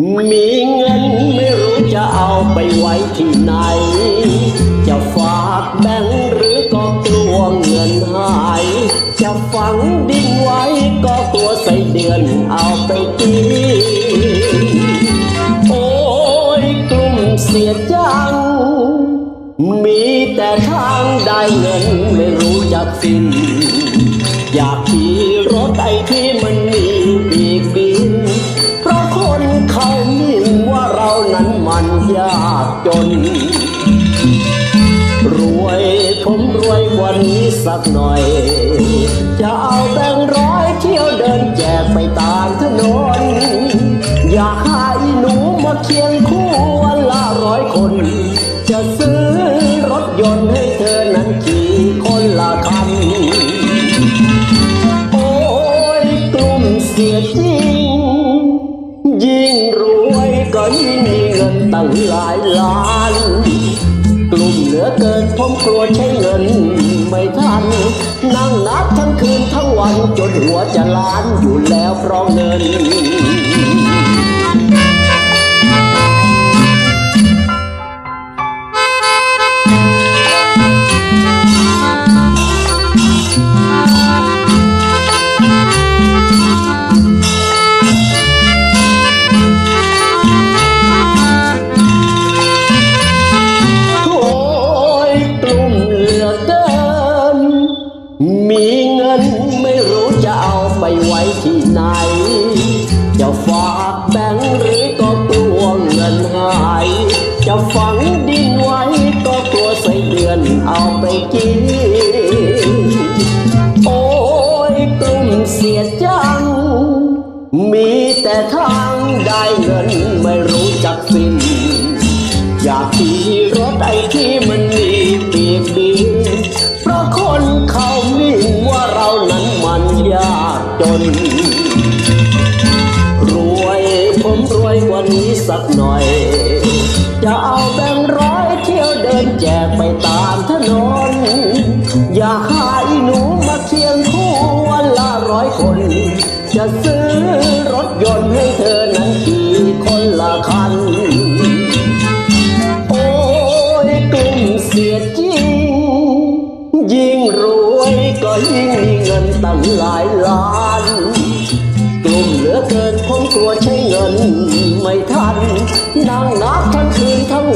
มีเงินไม่รู้จะเอาไปไว้ที่ไหน จะฝากแบงค์หรือก็กลัวเงินหาย จะฝังดินไว้ก็ตัวใส่เดือนเอาไปกิน โอ้ยกลุ่มเสียจัง มีแต่ทางได้เงินไม่รู้จักสิ้น อยากขี่รถไอที่มันมี ยากจน รวยผมรวยกวันนี้สักหน่อย จะเอาแบงร้อยเที่ยวเดินแจกไปตามถนน อยากหาอีหนูมาเคียงคู่วันละร้อยคน จะซื้อรถยนต์ให้เธอนั้นขี่คนละคันโอ้ยกลุ่มเสียจริง ยิ่งรวยก็ยิ่งมีเงิน ตั้งหลายล้าน กลุ่มเหลือเกินผมกลัวใช้เงินไม่ทัน นั่งนับทั้งคืนทั้งวันจนหัวจะล้านอยู่แล้วเพราะเงิน มีเงินไม่รู้จะเอาไปไว้ที่ไหน จะฝากแบงค์หรือก็กลัวเงินหาย จะฝังดินไว้ก็กลัวใส่เดือนเอาไปกิน โอ้ยกลุ่มเสียจัง มีแต่ทางได้เงินไม่รู้จักสิ้น อยากขี่รถไอ้ที่ จน รวยผมรวยกว่านี้สักหน่อย จะเอาแบงค์ร้อยเที่ยวเดินแจกไปตามถนน อย่าหา ยิ่งมีเงินตั้งหลายล้านกลุ่มเหลือเกินผมกลัวใช้เงินไม่ทันนั่งนับทั้งคืนทั้ง